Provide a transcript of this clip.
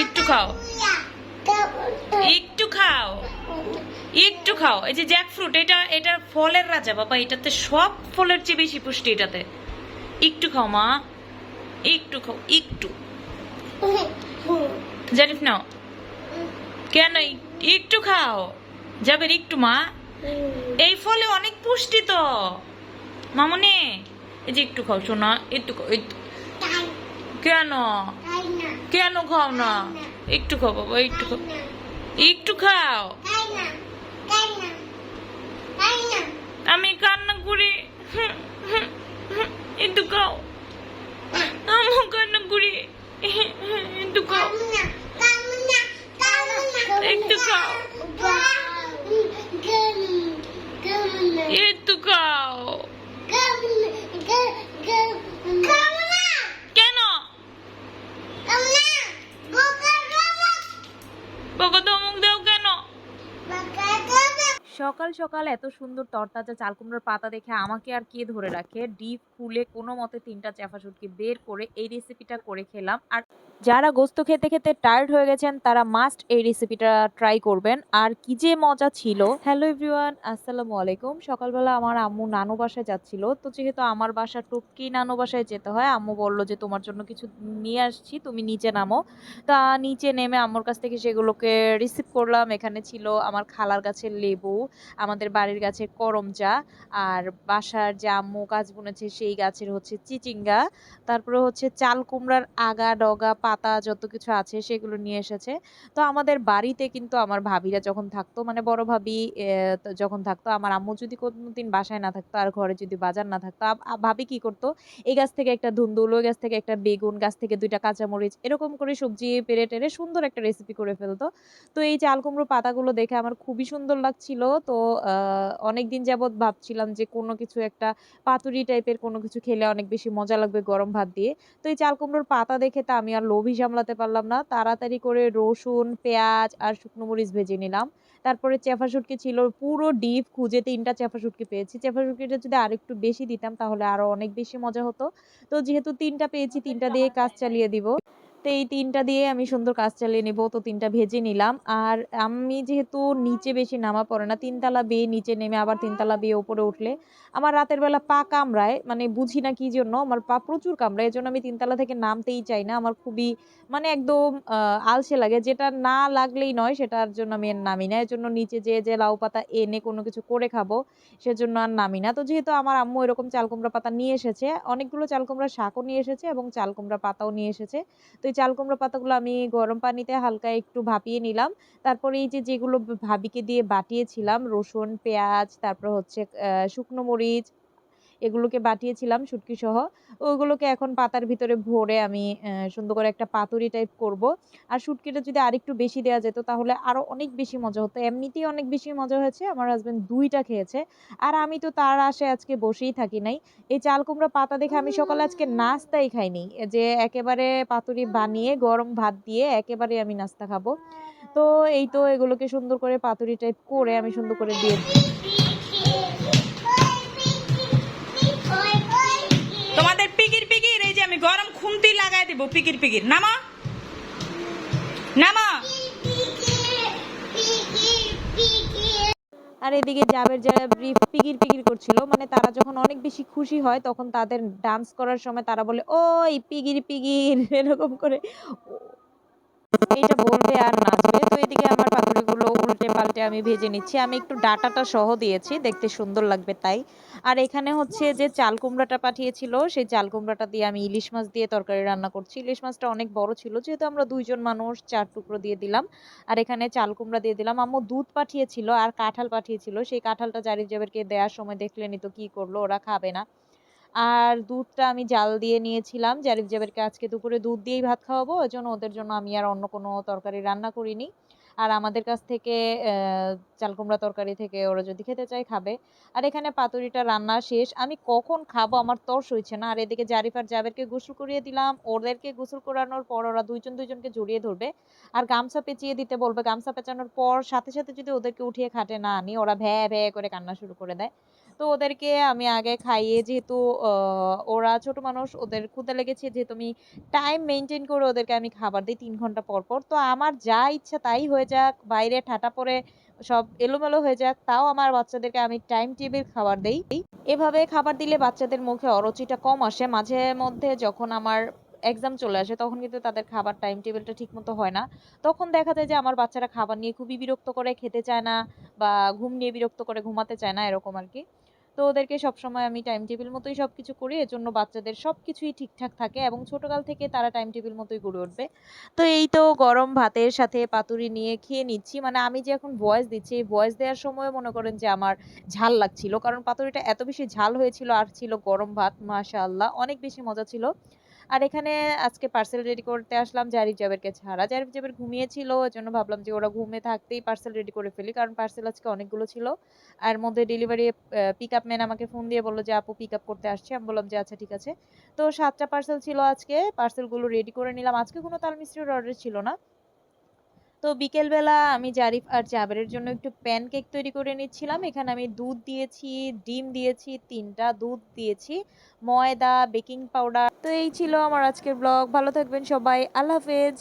একটু খাও। একটু খাও। একটু খাও। এই যে জ্যাক ফ্রুট এটা এটা ফলের রাজা বাবা এটাতে সব ফলের চেয়ে বেশি পুষ্টি এটাতে। একটু খাও মা। একটু খাও একটু। জারিফ নাও। কেন একটু খাও? যাবে একটু মা। এই ফলে অনেক পুষ্টি তো। মামুনি এই যে একটু খাও শোনা একটু খাও একটু। কেন? কেন খাও না? একটু খাও বাবা একটু খাও। একটু খাও। আমি কান্না করি। একটু খাও। আমিও কান্না করি একটু খাও কেমন না কেমন না কেমন না একটু খাও কেমন কেমন না একটু খাও কেমন না কেমন না কেন কেমন না বোকা বোকা বাবা ধমক দেও কেন বোকা বোকা সকাল সকাল এত সুন্দর তরতাজা চাল কুমড়োর পাতা দেখে আমাকে আর কে ধরে রাখে? ডিপ খুলে কোনো মতে তিনটা চাফা শুটকি বের করে এই রেসিপিটা করে খেলাম। আর যারা গোস্ত খেতে খেতে টায়ার্ড হয়ে গেছেন, তারা মাস্ট এই রেসিপিটা ট্রাই করবেন। আর কি যে মজা ছিল। হ্যালো এভরিওয়ান আসসালামু আলাইকুম। সকালবেলা আমার আম্মু নানু বাসায় যাচ্ছিল। তো যেহেতু আমার বাসা টুপকি নানু বাসায় যেতে হয়, আম্মু বলল যে, তোমার জন্য কিছু নিয়ে আসছি, তুমি নিচে নামো। তা নিচে নেমে আম্মুর কাছ থেকে সেগুলোকে রিসিভ করলাম। এখানে ছিল আমার খালার গাছের লেবু আমাদের বাড়ির গাছের করমচা আর বাসার যে আম্মু গাছ বুনেছে সেই গাছের হচ্ছে চিচিঙ্গা, তারপরে হচ্ছে চাল কুমড়ার আগা, ডগা, পাতা যত কিছু আছে সেগুলো নিয়ে এসেছে। তো আমাদের বাড়িতে কিন্তু আমার ভাবিরা যখন থাকতো মানে বড় ভাবি যখন থাকতো, আমার আম্মু যদি কোনোদিন বাসায় না থাকতো আর ঘরে যদি বাজার না থাকতো ভাবি কি করতো, এই গাছ থেকে একটা ধুন্দুল, ওই গাছ থেকে একটা বেগুন, গাছ থেকে দুইটা কাঁচামরিচ, এরকম করে সবজি পেরে টেরে সুন্দর একটা রেসিপি করে ফেলতো। তো এই চাল কুমড়ো পাতাগুলো দেখে আমার খুবই সুন্দর লাগছিল। তো অনেক দিন যাবৎ ভাবছিলাম যে কোনো কিছু একটা পাতুরি টাইপের কোনো কিছু খেলে অনেক বেশি মজা লাগবে গরম ভাত দিয়ে। তো এই চাল কুমড়োর পাতা দেখে তা আমি আর লোভই সামলাতে পারলাম না। তাড়াতাড়ি করে রসুন, পেঁয়াজ আর শুকনো মরিচ ভেজে নিলাম। তারপরে চেফা ছিল পুরো ডিপ, খুঁজে তিনটা চেফা পেয়েছি। চেফা শুটকিটা যদি আরেকটু বেশি দিতাম তাহলে আরও অনেক বেশি মজা হতো। তো যেহেতু তিনটা পেয়েছি, তিনটা দিয়ে কাজ চালিয়ে দিব। তো এই তিনটা দিয়ে আমি সুন্দর কাজ চালিয়ে নেব। তো তিনটা ভেজে নিলাম। আর আমি যেহেতু নিচে বেশি নামা পড়ে না, তিনতলা বেয়ে নিচে নেমে আবার তিনতলা বেয়ে উপরে উঠলে আমার রাতের বেলা পা কামড়ায় মানে বুঝি না কি জন্য আমার পা প্রচুর কামড়ায়, এজন্য আমি তিনতলা থেকে নামতেই চাই না। আমার খুবই মানে একদম আলসে লাগে। যেটা না লাগলেই নয়, সেটার জন্য আমি আর নামি না। এর জন্য নিচে যে যে লাউ পাতা এনে কোনো কিছু করে খাব, সেজন্য আর নামি না। তো যেহেতু আমার আম্মু এরকম চাল কুমড়া পাতা নিয়ে এসেছে, অনেকগুলো চাল কুমড়া শাকও নিয়ে এসেছে এবং চাল কুমড়া পাতাও নিয়ে এসেছে। তো এই চাল কুমড়া পাতাগুলো আমি গরম পানিতে হালকা একটু ভাপিয়ে নিলাম। তারপরে এই যে যেগুলো ভাবিকে দিয়ে বাটিয়েছিলাম, রসুন, পেঁয়াজ, তারপর হচ্ছে শুকনো মরিচ এগুলোকে বাটিয়েছিলাম শুটকি সহ। ওইগুলোকে এখন পাতার ভিতরে ভরে আমি সুন্দর করে একটা পাতুরি টাইপ করব। আর শুটকিটা যদি আরেকটু বেশি দেওয়া যেত তাহলে আরও অনেক বেশি মজা হতো। এমনিতেই অনেক বেশি মজা হয়েছে, আমার হাজবেন্ড দুইটা খেয়েছে। আর আমি তো তার আশে আজকে বসেই থাকি নাই। এই চাল কুমড়া পাতা দেখে আমি সকালে আজকে নাস্তাই খাইনি। যে একেবারে পাতুরি বানিয়ে, গরম ভাত দিয়ে একেবারে আমি নাস্তা খাব। তো এই তো এগুলোকে সুন্দর করে পাতুরি টাইপ করে আমি সুন্দর করে দিয়ে গরম খুন্তি লাগাই দিব, পিকির পিকির। নামা? নামা? আর এদিকে জাবের যারা পিকির পিকির করছিল মানে তারা যখন অনেক বেশি খুশি হয়, তখন তাদের ডান্স করার সময় তারা বলে, ওই পিগির পিগির এরকম করে। এইটা বলবে আর নাচবে তো এদিকে আমার পাতুরিগুলো উল্টে পাল্টে আমি ভেজে নিচ্ছি, আমি একটু ডাটাটা সহ দিয়েছি, দেখতে সুন্দর লাগবে তাই। আর এখানে হচ্ছে যে চাল কুমড়াটা পাঠিয়েছিল, সেই চাল কুমড়াটা দিয়ে আমি ইলিশ মাছ দিয়ে তরকারি রান্না করছি। ইলিশ মাছটা অনেক বড় ছিল, যেহেতু আমরা দুইজন মানুষ, চার টুকরো দিয়ে দিলাম। আর এখানে চাল কুমড়া দিয়ে দিলাম। আম্মু দুধ পাঠিয়েছিল আর কাঁঠাল পাঠিয়েছিল, সেই কাঁঠালটা জারিফ জাবেরকে দেওয়ার সময় দেখলেনি তো কি করল, ওরা খাবে না। আর দুধটা আমি জাল দিয়ে নিয়েছিলাম। জারিফ জাবেরকে আজকে দুপুরে দুধ দিয়েই ভাত খাওয়াবো ওই জন্য ওদের জন্য আমি আর অন্য কোনো তরকারি রান্না করিনি। আর আমাদের কাছ থেকে চাল কুমড়া তরকারি থেকে ওরা যদি খেতে চায় খাবে। আর এখানে পাতুরিটা রান্না শেষ। আমি কখন খাব আমার তর্স হইছে না। আর এদিকে জারিফ আর জাবেরকে গোসল করিয়ে দিলাম। ওদেরকে গোসল করানোর পর ওরা দুইজন দুইজনকে জড়িয়ে ধরবে। আর গামছা পেঁচিয়ে দিতে বলবে। গামছা পেঁচানোর পর সাথে সাথে যদি ওদেরকে উঠিয়ে খাটে না আনি, ওরা ভ্যা ভ্যা করে কান্না শুরু করে দেয়। তো ওদেরকে আমি আগে খাইয়ে যেহেতু ওরা ছোট মানুষ, ওদের ক্ষুধা লেগেছে, যেহেতু আমি টাইম মেনটেন করে ওদেরকে আমি খাবার দিই তিন ঘণ্টা পর পর। তো আমার যা ইচ্ছা তাই হয়ে যাক, বাইরে ঠাটা পড়ে সব এলোমেলো হয়ে যাক, তাও আমার বাচ্চাদেরকে আমি টাইম টেবিল খাবার দেই। এভাবে খাবার দিলে বাচ্চাদের মুখে অরুচিটা কম আসে। মাঝে মধ্যে যখন আমার এক্সাম চলে আসে, তখন কিন্তু তাদের খাবার টাইম টেবিলটা ঠিক মতো হয় না। তখন দেখা যায় যে আমার বাচ্চারা খাবার নিয়ে খুবই বিরক্ত করে, খেতে চায় না বা ঘুম নিয়ে বিরক্ত করে, ঘুমাতে চায় না, এরকম আর কি। তো ওদেরকে সবসময় আমি টাইম টেবিল মতোই সব কিছু করি। এর জন্য বাচ্চাদের সব কিছুই ঠিকঠাক থাকে এবং ছোটকাল থেকে তারা টাইম টেবিল মতোই গড়ে উঠবে। তো এই তো গরম ভাতের সাথে পাতুরি নিয়ে খেয়ে নিচ্ছি। মানে আমি যে এখন ভয়েস দিচ্ছি, এই ভয়েস দেওয়ার সময় মনে করেন যে আমার ঝাল লাগছিল। কারণ পাতুরিটা এত বেশি ঝাল হয়েছিল আর ছিল গরম ভাত, মাশাআল্লাহ, অনেক বেশি মজা ছিল। আর এখানে আজকে পার্সেল রেডি করতে আসলাম জারিফ জাবেরকে ছাড়া। জারিফ জাবের ঘুমিয়েছিল ওই জন্য ভাবলাম যে ওরা ঘুমে থাকতেই পার্সেল রেডি করে ফেলি, কারণ পার্সেল আজকে অনেকগুলো ছিল। আর মধ্যে ডেলিভারি পিক আপ ম্যান আমাকে ফোন দিয়ে বলল যে, আপু পিক আপ করতে আসছে। আমি বললাম যে আচ্ছা ঠিক আছে। তো সাতটা পার্সেল ছিল আজকে পার্সেলগুলো রেডি করে নিলাম। আজকে কোনো তাল মিস্ত্রির অর্ডার ছিল না। তো বিকেলবেলা আমি জারিফ আর জাবেরের জন্য একটু প্যানকেক তৈরি করে নিচ্ছিলাম। এখানে আমি দুধ দিয়েছি, ডিম দিয়েছি, তিনটা দুধ দিয়েছি, ময়দা বেকিং পাউডার তো এই ছিল আমার আজকের ব্লগ ভালো থাকবেন সবাই। আল্লাহ হাফেজ।